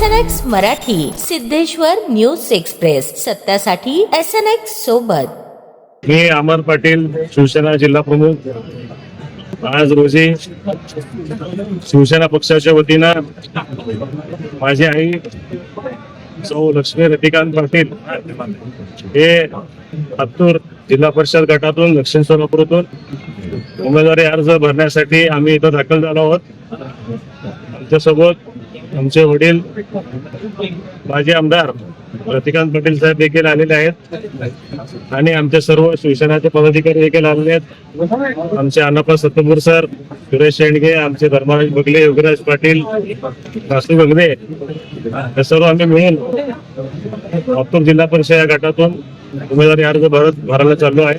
S N X Marathi Siddheshwar news express. सत्यासाठी S N X सोबत. मी अमर पाटील शिवसेना जिल्हा प्रमुख. आज रोजी शिवसेना पक्षाच्या वतीनं माझी आई सौ लक्ष्मी रतिकांत पाटील हे हत्तूर जिल्हा परिषद गटातून दक्षिण सोलापूरतून उमेदवारी अर्ज भरण्यासाठी आम्ही इथं दाखल झालो आहोत. आमच्यासोबत आमचे वडील माजी आमदार रतिकांत पाटील साहेब देखील आलेले आहेत. आणि आमचे सर्व शिवसेनाचे पदाधिकारी देखील आलेले आहेत. आमचे अनपा सत्तपूर सर सुरेश शेंडगे आमचे धर्मराज बगले योगराज पाटील वासू बगले हे सर्व आम्ही मिळून लातूर जिल्हा परिषद या गटातून उमेदवारी अर्ज भरत भरायला चाललो आहे.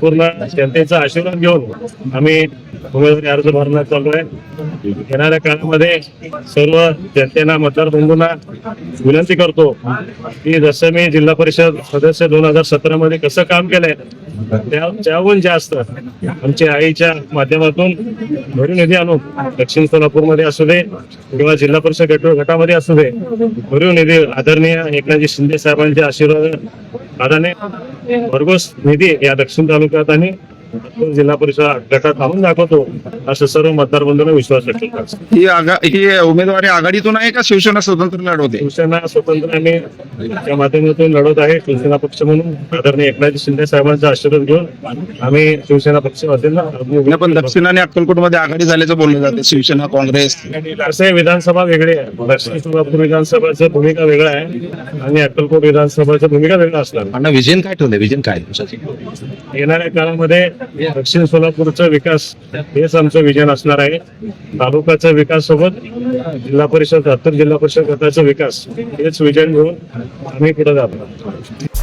पूर्ण जनतेचा आशीर्वाद घेऊन आम्ही उमेदवारी अर्ज भरण्यात चालू आहे. येणाऱ्या काळामध्ये सर्व जनतेला मतदारबंधूंना विनंती करतो की जसं मी जिल्हा परिषद सदस्य दोन हजार सतरा मध्ये कसं काम केलंय त्या त्याहून जास्त आमच्या आईच्या माध्यमातून भरीव निधी आणून दक्षिण सोलापूरमध्ये असू दे किंवा जिल्हा परिषद गट गटामध्ये असू दे भरून निधी आदरणीय एकनाथजी शिंदे साहेबांच्या आशीर्वाद आदाने भरघोस निधी या दक्षिण तालुक्यात आणि जिल्हा परिषद गटात आणून दाखवतो. असं सर्व मतदार बंधूंना विश्वास व्यक्त ही आगा ही उमेदवारी आघाडीतून आहे का शिवसेना स्वतंत्र लढवते? शिवसेना स्वतंत्र आम्ही त्या माध्यमातून लढवत आहे शिवसेना पक्ष म्हणून. आदरणीय एकनाथ शिंदे साहेबांचा आशीर्वाद घेऊन आम्ही शिवसेना पक्ष नाही, पण दक्षिण आणि अक्कलकोटमध्ये आघाडी झाल्याचं बोललं जाते शिवसेना काँग्रेस. असे विधानसभा वेगळे आहे. दक्षिण सोलापूर विधानसभाचं भूमिका वेगळा आहे आणि अक्कलकोट विधानसभाचं भूमिका वेगळा असणार. अण्णा विजन काय ठेवलंय? विजन काय? येणाऱ्या काळामध्ये दक्षिण सोलापूरचा विकास हेच आमचं विजन असणार आहे. तालुक्याचा विकास सोबत जिल्हा परिषद हत्तर जिल्हा परिषद गटाचा विकास हेच विजन घेऊन आम्ही पुढे जातो